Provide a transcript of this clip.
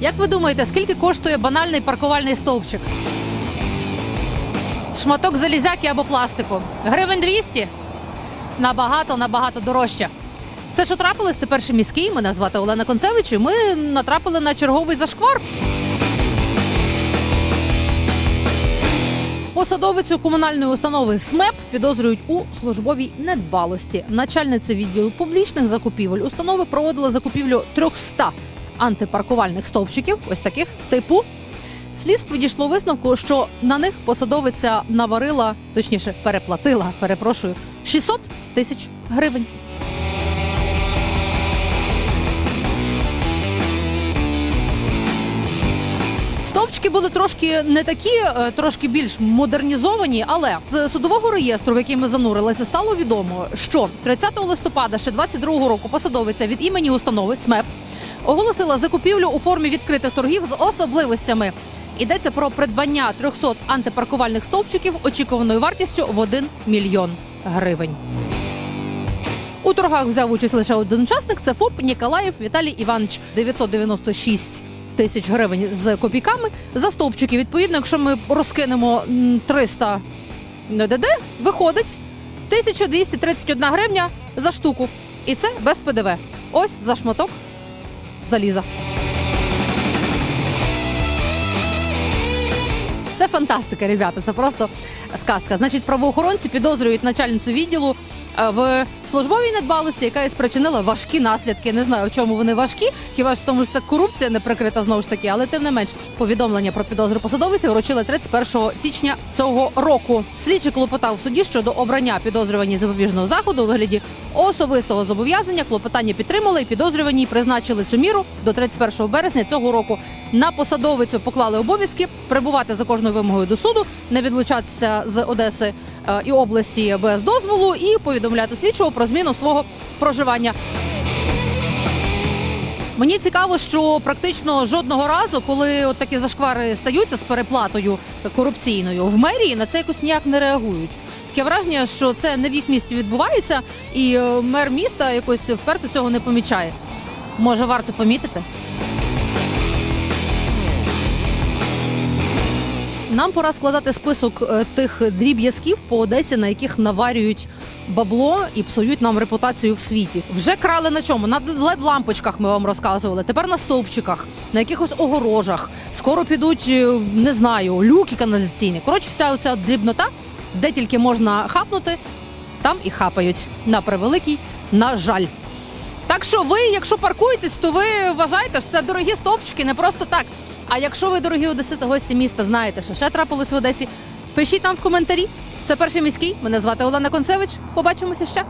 Як ви думаєте, скільки коштує банальний паркувальний стовпчик? Шматок залізяки або пластику? Гривень 200? Набагато, набагато дорожче. Це що трапилось? Це перший міський. Мене звати Олена Концевич. і Ми натрапили на черговий зашквар. Посадовицю комунальної установи СМЕП підозрюють у службовій недбалості. Начальниця відділу публічних закупівель установи проводила закупівлю 300 антипаркувальних стовпчиків, ось таких типу. Слідство дійшло висновку, що на них посадовиця наварила, точніше, переплатила, перепрошую, 600 тисяч гривень. Стовпчики були трошки не такі, е, трошки більш модернізовані, але з судового реєстру, в який ми занурилися, стало відомо, що 30 листопада ще 22 року посадовиця від імені установи СМЕП оголосила закупівлю у формі відкритих торгів з особливостями. Йдеться про придбання 300 антипаркувальних стовпчиків очікуваною вартістю в 1 мільйон гривень. У торгах взяв участь лише один учасник. Це ФОП Ніколаєв Віталій Іванович 996 тисяч гривень з копійками за стовпчики. Відповідно, якщо ми розкинемо м, 300 НДД, виходить 1231 гривня за штуку. І це без ПДВ. Ось за шматок заліза. Це фантастика, ребята. Це просто сказка. Значить, правоохоронці підозрюють начальницю відділу в службовій недбалості, яка і спричинила важкі наслідки. Не знаю, в чому вони важкі. Хіба ж тому, що це корупція не прикрита знову ж таки, але тим не менш повідомлення про підозру посадовиці вручили 31 січня цього року. Слідчий клопотав в суді щодо обрання підозрювані запобіжного заходу у вигляді особистого зобов'язання. Клопотання підтримали і підозрювані призначили цю міру до 31 березня цього року. На посадовицю поклали обов'язки прибувати за кожною вимогою до суду, не відлучатися з Одеси е, і області без дозволу, і повідомляти слідчого про зміну свого проживання. Мені цікаво, що практично жодного разу, коли от такі зашквари стаються з переплатою корупційною, в мерії на це якось ніяк не реагують. Таке враження, що це не в їх місті відбувається, і е, мер міста якось вперто цього не помічає. Може, варто помітити? Нам пора складати список е, тих дріб'язків по Одесі, на яких наварюють бабло і псують нам репутацію в світі. Вже крали на чому? На led лампочках ми вам розказували. Тепер на стовпчиках, на якихось огорожах. Скоро підуть, е, не знаю, люки каналізаційні. Коротше, вся оця дрібнота, де тільки можна хапнути, там і хапають. На превеликий, на жаль. Так що ви, якщо паркуєтесь, то ви вважаєте, що це дорогі стовпчики, не просто так. А якщо ви, дорогі одесити, гості міста, знаєте, що ще трапилось в Одесі, пишіть нам в коментарі. Це перший міський. Мене звати Олена Концевич. Побачимося ще.